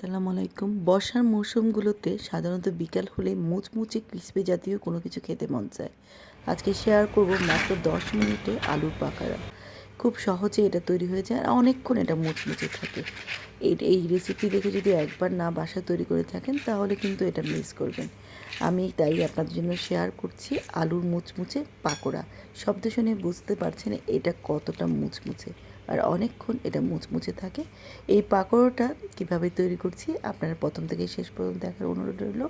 আসসালামু আলাইকুম। বর্ষার মৌসুমগুলোতে সাধারণত বিকাল হলে মুচমুচে ক্রিসপি জাতীয় কোনো কিছু খেতে মন চায়। আজকে শেয়ার করব মাত্র দশ মিনিটে আলুর পাকারা। খুব সহজে এটা তৈরি হয়ে যায় আর অনেকক্ষণ এটা মুচমুচে থাকে। এই এই রেসিপি দেখে যদি একবার না বাসা তৈরি করে থাকেন, তাহলে কিন্তু এটা মিস করবেন। আমি তাই আপনাদের জন্য শেয়ার করছি আলুর মুচমুচে পাকোড়া। শব্দ শুনে বুঝতে পারছেন এটা কতটা মুচমুচে। আর অনেকক্ষণ এটা মুচমুচে থাকে। এই পাকোড়াটা কীভাবে তৈরি করছি আপনারা প্রথম থেকে শেষ পর্যন্ত দেখার অনুরোধ রইল।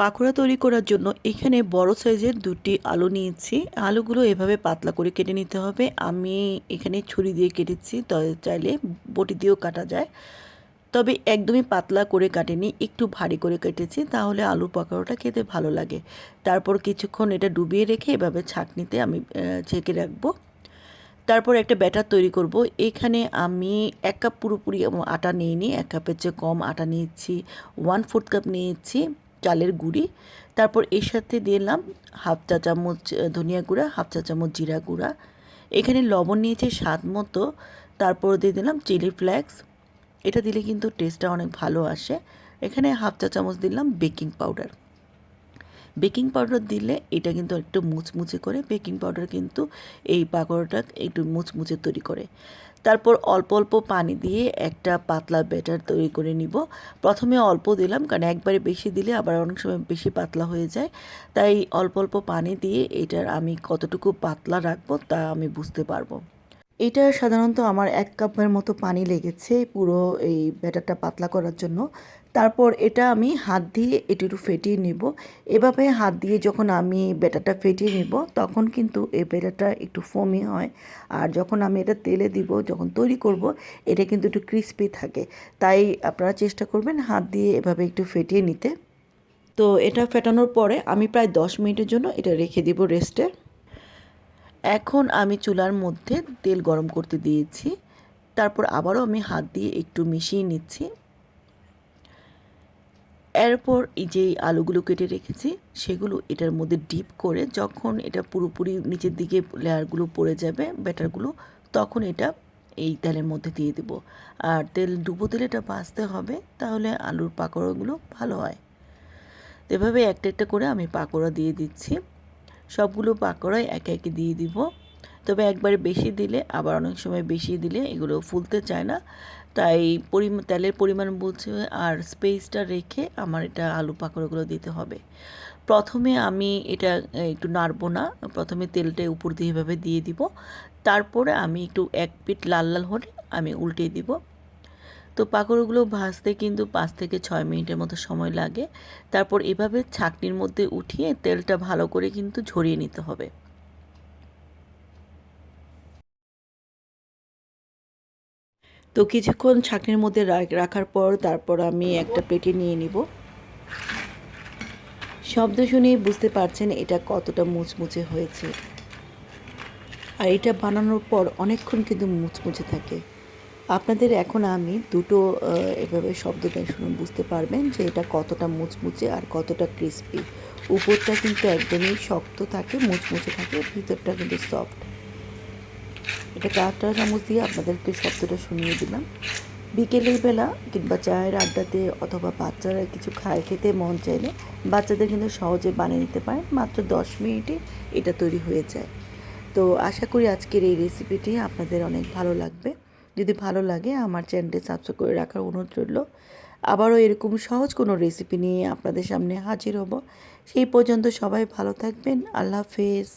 পাকোড়া তৈরি করার জন্য এখানে বড় সাইজের দুটি আলু নিয়েছি। আলুগুলো এভাবে পাতলা করে কেটে নিতে হবে। আমি এখানে ছুরি দিয়ে কেটেছি চাইলে বটি দিয়েও কাটা যায়। তবে একদমই পাতলা করে কাটেনি, একটু ভারী করে কেটেছি, তাহলে আলু পাকোড়াটা খেতে ভালো লাগে। তারপর কিছুক্ষণ এটা ডুবিয়ে রেখে এভাবে ছাঁকনিতে আমি ছেঁকে রাখব। তারপর একটা ব্যাটার তৈরি করব। এখানে আমি এক কাপ পুরোপুরি আটা নিইনি এক কাপের চেয়ে কম আটা নিয়েছি ওয়ান ফোর্থ কাপ নিয়েছি চালের গুঁড়ি। তারপর এর সাথে দিলাম হাফ চা চামচ ধনিয়া গুঁড়া হাফ চা চামচ জিরা গুঁড়া। এখানে লবণ নিয়েছি স্বাদ মতো। তারপর দিয়ে দিলাম চিলি ফ্লেক্স এটা দিলে কিন্তু টেস্টটা অনেক ভালো আসে। এখানে হাফ চা চামচ দিলাম বেকিং পাউডার বেকিং পাউডার দিলে এটা কিন্তু একটু মুচমুচে করে, বেকিং পাউডার কিন্তু এই পাকোড়াটা একটু মুচমুচে তৈরি করে। তারপর অল্প অল্প পানি দিয়ে একটা পাতলা ব্যাটার তৈরি করে নিব। প্রথমে অল্প দিলাম, কারণ একবারে বেশি দিলে আবার অনেক সময় বেশি পাতলা হয়ে যায়। তাই অল্প অল্প পানি দিয়ে এটার আমি কতটুকু পাতলা রাখব তা আমি বুঝতে পারব। এটা সাধারণত আমার এক কাপের মতো পানি লেগেছে পুরো এই ব্যাটারটা পাতলা করার জন্য। তারপর এটা আমি হাত দিয়ে এটি একটু ফেটিয়ে নেব। এভাবে হাত দিয়ে যখন আমি ব্যাটারটা ফেটিয়ে নেব, তখন কিন্তু এই ব্যাটারটা একটু ফোমি হয়। আর যখন আমি এটা তেলে দিব, যখন তৈরি করব, এটা কিন্তু একটু ক্রিস্পি থাকে। তাই আপনারা চেষ্টা করবেন হাত দিয়ে এভাবে একটু ফেটিয়ে নিতে। তো এটা ফেটানোর পরে আমি প্রায় দশ মিনিটের জন্য এটা রেখে দিব রেস্টে এখন আমি চুলার মধ্যে তেল গরম করতে দিয়েছি। তারপর আবারও আমি হাত দিয়ে একটু মিশিয়ে নিচ্ছি। এরপর এই যে আলুগুলো কেটে রেখেছি, সেগুলো এটার মধ্যে ডিপ করে যখন এটা পুরোপুরি নিচের দিকে লেয়ারগুলো পড়ে যাবে, ব্যাটারগুলো, তখন এটা এই তেলের মধ্যে দিয়ে দেব। আর তেল, ডুবো তেলে এটা ভাজতে হবে, তাহলে আলুর পাকোড়াগুলো ভালো হয়। এভাবে একটা একটা করে আমি পাকোড়া দিয়ে দিচ্ছি। সবগুলো পাকোড়াই একে একে দিয়ে দিব। তবে একবারে বেশি দিলে, আবার অনেক সময় বেশি দিলে এগুলো ফুলতে চায় না। তাই পরিমাণ তেলের পরিমাণ বুঝে আর স্পেসটা রেখে আমার এটা আলু পাকোড়াগুলো দিতে হবে। প্রথমে আমি এটা একটু নাড়বো না। প্রথমে তেলটা উপর দিয়ে এভাবে দিয়ে দিব। তারপরে আমি একটু এক পিট লাল লাল হলে আমি উল্টে দিব। তো পাকোড়াগুলো ভাজতে কিন্তু পাঁচ থেকে ছয় মিনিটের মতো সময় লাগে। তারপর এভাবে ছাকনির মধ্যে উঠিয়ে তেলটা ভালো করে কিন্তু ঝরিয়ে নিতে হবে। তো কিছুক্ষণ ছাকনির মধ্যে রাখার পর তারপর আমি একটা প্লেটে নিয়ে নিব। শব্দ শুনে বুঝতে পারছেন এটা কতটা মুচমুচে হয়েছে। আর এটা বানানোর পর অনেকক্ষণ কিন্তু মুচমুচে থাকে। আপনাদের এখন আমি দুটো এভাবে শব্দটা শুনে বুঝতে পারবেন যে এটা কতটা মুচমুচে আর কতটা ক্রিস্পি উপরটা কিন্তু একদমই শক্ত থাকে, মুচমুচে থাকে, ভিতরটা কিন্তু সফট এটা চারটা চামচ দিয়ে আপনাদেরকে শব্দটা শুনিয়ে দিলাম। বিকেলের বেলা কিংবা চায়ের আড্ডাতে অথবা বাচ্চারা কিছু খায় খেতে মন চাইলে, বাচ্চাদের কিন্তু সহজে বানিয়ে নিতে পারেন, মাত্র দশ মিনিটে এটা তৈরি হয়ে যায়। তো আশা করি আজকের এই রেসিপিটি আপনাদের অনেক ভালো লাগবে। যদি ভালো লাগে আমার চ্যানেলটি সাবস্ক্রাইব করে রাখার অনুরোধ রইল। আবারও এরকম সহজ কোনো রেসিপি নিয়ে আপনাদের সামনে হাজির হব। সেই পর্যন্ত সবাই ভালো থাকবেন। আল্লাহ হাফেজ।